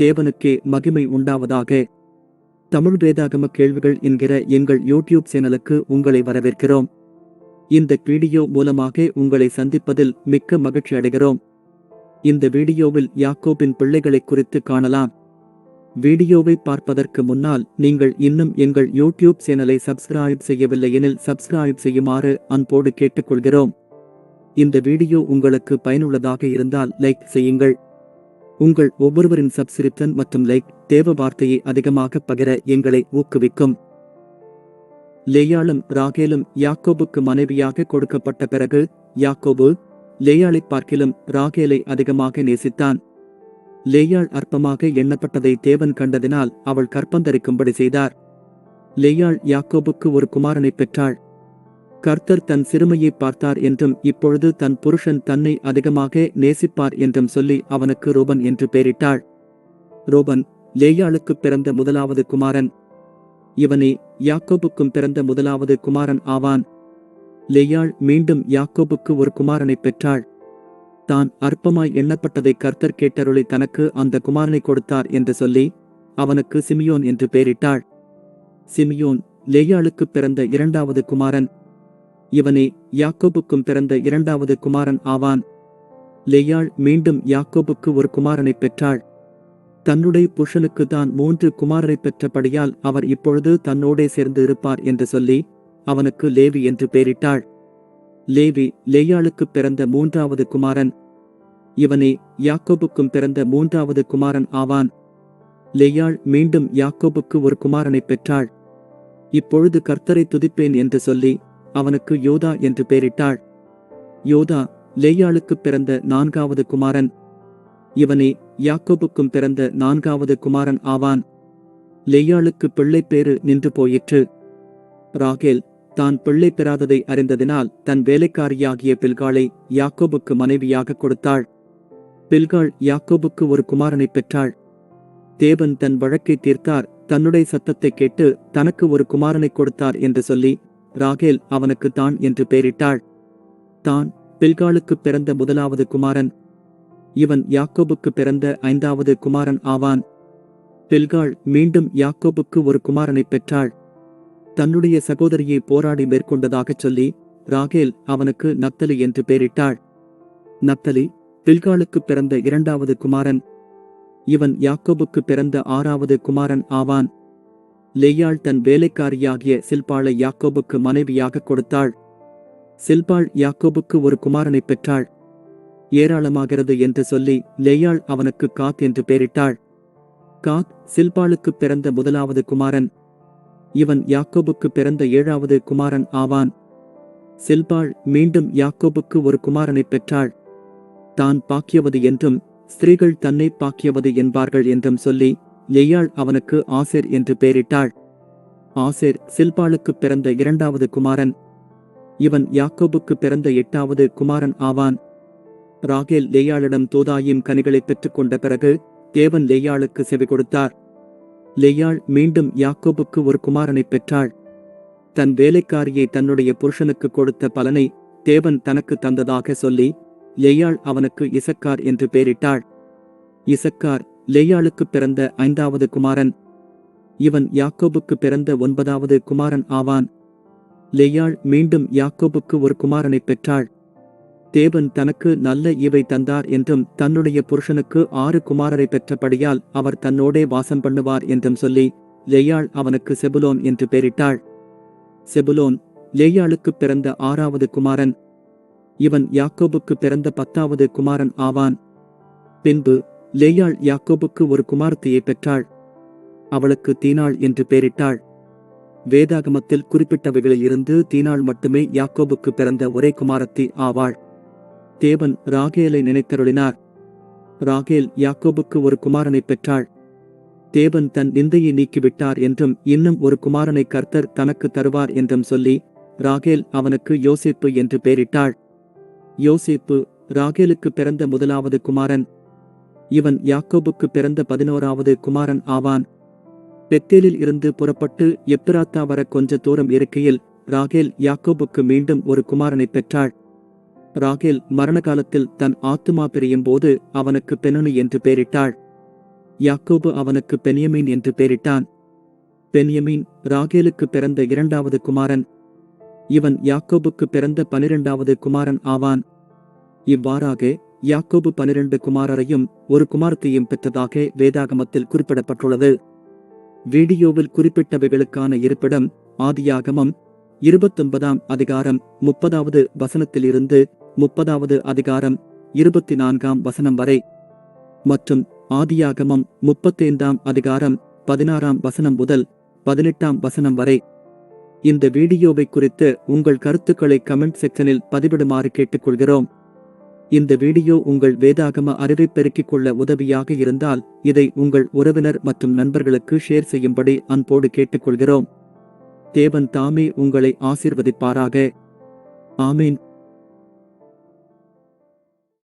தேவனுக்கே மகிமை உண்டாவதாக. தமிழ் வேதாகம கேள்விகள் என்கிற எங்கள் யூடியூப் சேனலுக்கு உங்களை வரவேற்கிறோம். இந்த வீடியோ மூலமாக உங்களை சந்திப்பதில் மிக்க மகிழ்ச்சி அடைகிறோம். இந்த வீடியோவில் யாக்கோபின் பிள்ளைகளை குறித்து காணலாம். வீடியோவை பார்ப்பதற்கு முன்னால் நீங்கள் இன்னும் எங்கள் யூடியூப் சேனலை சப்ஸ்கிரைப் செய்யவில்லை எனில் சப்ஸ்கிரைப் செய்யுமாறு அன்போடு கேட்டுக்கொள்கிறோம். இந்த வீடியோ உங்களுக்கு பயனுள்ளதாக இருந்தால் லைக் செய்யுங்கள். உங்கள் ஒவ்வொருவரின் சப்ஸ்கிரிப்ஷன் மற்றும் லைக் தேவ வார்த்தையை அதிகமாக பகிர எங்களை ஊக்குவிக்கும். லேயாளும் ராகேலும் யாக்கோபுக்கு மனைவியாக கொடுக்கப்பட்ட பிறகு யாக்கோபு லேயாளை பார்க்கிலும் ராகேலை அதிகமாக நேசித்தான். லேயாள் அற்பமாக எண்ணப்பட்டதை தேவன் கண்டதினால் அவள் கற்பந்தரிக்கும்படி செய்தார். லேயாள் யாக்கோபுக்கு ஒரு குமாரனை பெற்றாள். கர்த்தர் தன் சிறுமையை பார்த்தார் என்றும் இப்பொழுது தன் புருஷன் தன்னை அதிகமாக நேசிப்பார் என்றும் சொல்லி அவனுக்கு ரூபன் என்று பெயரிட்டாள். ரூபன் லேயாளுக்கு பிறந்த முதலாவது குமாரன். இவனே யாக்கோபுக்கும் பிறந்த முதலாவது குமாரன் ஆவான். லேயாள் மீண்டும் யாக்கோபுக்கு ஒரு குமாரனை பெற்றாள். தான் அற்பமாய் எண்ணப்பட்டதை கர்த்தர் கேட்டருளி தனக்கு அந்த குமாரனை கொடுத்தார் என்று சொல்லி அவனுக்கு சிமியோன் என்று பெயரிட்டாள். சிமியோன் லேயாளுக்கு பிறந்த இரண்டாவது குமாரன். இவனே யாக்கோபுக்கும் பிறந்த இரண்டாவது குமாரன் ஆவான். லேயாள் மீண்டும் யாக்கோபுக்கு ஒரு குமாரனை பெற்றாள். தன்னுடைய புருஷனுக்கு தான் மூன்று குமாரரை பெற்றபடியால் அவர் இப்பொழுது தன்னோடே சேர்ந்து இருப்பார் என்று சொல்லி அவனுக்கு லேவி என்று பெயரிட்டாள். லேவி லேயாளுக்கு பிறந்த மூன்றாவது குமாரன். இவனே யாக்கோபுக்கும் பிறந்த மூன்றாவது குமாரன் ஆவான். லேயாள் மீண்டும் யாக்கோபுக்கு ஒரு குமாரனை பெற்றாள். இப்பொழுது கர்த்தரை துதிப்பேன் என்று சொல்லி அவனுக்கு யோதா என்று பெயரிட்டாள். யோதா லேயாளுக்கு பிறந்த நான்காவது குமாரன். இவனே யாக்கோபுக்கும் பிறந்த நான்காவது குமாரன் ஆவான். லேயாளுக்கு பிள்ளை பேறு நின்று போயிற்று. ராகேல் தான் பிள்ளை பெறாததை அறிந்ததினால் தன் வேலைக்காரியாகிய பில்காளை யாக்கோபுக்கு மனைவியாக கொடுத்தாள். பில்காள் யாக்கோபுக்கு ஒரு குமாரனை பெற்றாள். தேவன் தன் வழக்கை தீர்த்தார் தன்னுடைய சத்தத்தை கேட்டு தனக்கு ஒரு குமாரனை கொடுத்தார் என்று சொல்லி ராகேல் அவனுக்கு தான் என்று பெயரிட்டாள். தான் பில்காலுக்கு பிறந்த முதலாவது குமாரன். இவன் யாக்கோபுக்கு பிறந்த ஐந்தாவது குமாரன் ஆவான். பில்காள் மீண்டும் யாக்கோபுக்கு ஒரு குமாரனை பெற்றாள். தன்னுடைய சகோதரியை போராடி மேற்கொண்டதாகச் சொல்லி ராகேல் அவனுக்கு நப்தலி என்று பெயரிட்டாள். நப்தலி பில்காலுக்கு பிறந்த இரண்டாவது குமாரன். இவன் யாக்கோபுக்கு பிறந்த ஆறாவது குமாரன் ஆவான். லேயாள் தன் வேலைக்காரியாகிய சில்பாளை யாக்கோபுக்கு மனைவியாக கொடுத்தாள். சில்பாள் யாக்கோபுக்கு ஒரு குமாரனை பெற்றாள். ஏராளமாகிறது என்று சொல்லி லேயாள் அவனுக்கு காத் என்று பெயரிட்டாள். காத் சில்பாளுக்கு பிறந்த முதலாவது குமாரன். இவன் யாக்கோபுக்கு பிறந்த ஏழாவது குமாரன் ஆவான். சில்பாள் மீண்டும் யாக்கோபுக்கு ஒரு குமாரனை பெற்றாள். தான் பாக்கியவது என்றும் ஸ்திரீகள் தன்னை பாக்கியவது என்பார்கள் என்றும் சொல்லி எய்யாள் அவனுக்கு ஆசிர் என்று பெயரிட்டாள். ஆசேர் சில்பாளுக்கு பிறந்த இரண்டாவது குமாரன். இவன் யாக்கோபுக்கு பிறந்த எட்டாவது குமாரன் ஆவான். ராகேல் லேயாளிடம் தோதாயும் கனிகளை பெற்றுக்கொண்ட பிறகு தேவன் லேயாளுக்கு செவி கொடுத்தார். லேயாள் மீண்டும் யாக்கோபுக்கு ஒரு குமாரனை பெற்றாள். தன் வேலைக்காரியை தன்னுடைய புருஷனுக்கு கொடுத்த பலனை தேவன் தனக்கு தந்ததாக சொல்லி லேயாள் அவனுக்கு இசக்கார் என்று பெயரிட்டாள். இசக்கார் லேயாளுக்கு பிறந்த ஐந்தாவது குமாரன். இவன் யாக்கோபுக்கு பிறந்த ஒன்பதாவது குமாரன் ஆவான். லேயாள் மீண்டும் யாக்கோபுக்கு ஒரு குமாரனை பெற்றாள். தேவன் தனக்கு நல்ல இவை தந்தார் என்றும் தன்னுடைய புருஷனுக்கு ஆறு குமாரரை பெற்றபடியால் அவர் தன்னோடே வாசம் பண்ணுவார் என்றும் சொல்லி லேயாள் அவனுக்கு செபுலோன் என்று பெயரிட்டாள். செபுலோன் லேயாளுக்கு பிறந்த ஆறாவது குமாரன். இவன் யாக்கோபுக்கு பிறந்த பத்தாவது குமாரன் ஆவான். பின்பு லேயாள் யாக்கோபுக்கு ஒரு குமாரத்தியை பெற்றாள். அவளுக்கு தீனாள் என்று பெயரிட்டாள். வேதாகமத்தில் குறிப்பிட்டவைகளில் இருந்து தீனாள் மட்டுமே யாக்கோபுக்கு பிறந்த ஒரே குமாரத்தி ஆவாள். தேவன் ராகேலை நினைத்தருளினார். ராகேல் யாக்கோபுக்கு ஒரு குமாரனை பெற்றாள். தேவன் தன் நிந்தையை நீக்கிவிட்டார் என்றும் இன்னும் ஒரு குமாரனை கர்த்தர் தனக்கு தருவார் என்றும் சொல்லி ராகேல் அவனுக்கு யோசிப்பு என்று பெயரிட்டாள். யோசேப்பு ராகேலுக்கு பிறந்த முதலாவது குமாரன். இவன் யாக்கோபுக்கு பிறந்த பதினோராவது குமாரன் ஆவான். பெத்தேலில் இருந்து புறப்பட்டு எப்பிராத்தா வர கொஞ்ச தூரம் இருக்கையில் ராகேல் யாக்கோபுக்கு மீண்டும் ஒரு குமாரனை பெற்றாள். ராகேல் மரண காலத்தில் தன் ஆத்துமா பிரியும் போது அவனுக்கு பெனனு என்று பெயரிட்டாள். யாக்கோபு அவனுக்கு பென்யமீன் என்று பெயரிட்டான். பென்யமீன் ராகேலுக்கு பிறந்த இரண்டாவது குமாரன். இவன் யாக்கோபுக்கு பிறந்த பனிரெண்டாவது குமாரன் ஆவான். இவ்வாறாக யாக்கோபு பனிரெண்டு குமாரரையும் ஒரு குமாரத்தையும் பெற்றதாக வேதாகமத்தில் குறிப்பிடப்பட்டுள்ளது. வீடியோவில் குறிப்பிட்டவைகளுக்கான இருப்பிடம் ஆதியாகமம் இருபத்தொன்பதாம் அதிகாரம் முப்பதாவது வசனத்திலிருந்து முப்பதாவது அதிகாரம் இருபத்தி நான்காம் வசனம் வரை. மற்றும் ஆதியாகமம் முப்பத்தைந்தாம் அதிகாரம் பதினாறாம் வசனம் முதல் பதினெட்டாம் வசனம் வரை. இந்த வீடியோவை குறித்து உங்கள் கருத்துக்களை கமெண்ட் செக்ஷனில் பதிவிடுமாறு கேட்டுக்கொள்கிறோம். இந்த வீடியோ உங்கள் வேதாகம அறிவை பெருக்கிக் கொள்ள உதவியாக இருந்தால் இதை உங்கள் உறவினர் மற்றும் நண்பர்களுக்கு ஷேர் செய்யும்படி அன்போடு கேட்டுக்கொள்கிறோம். தேவன் தாமே உங்களை ஆசீர்வதிப்பாராக. ஆமீன்.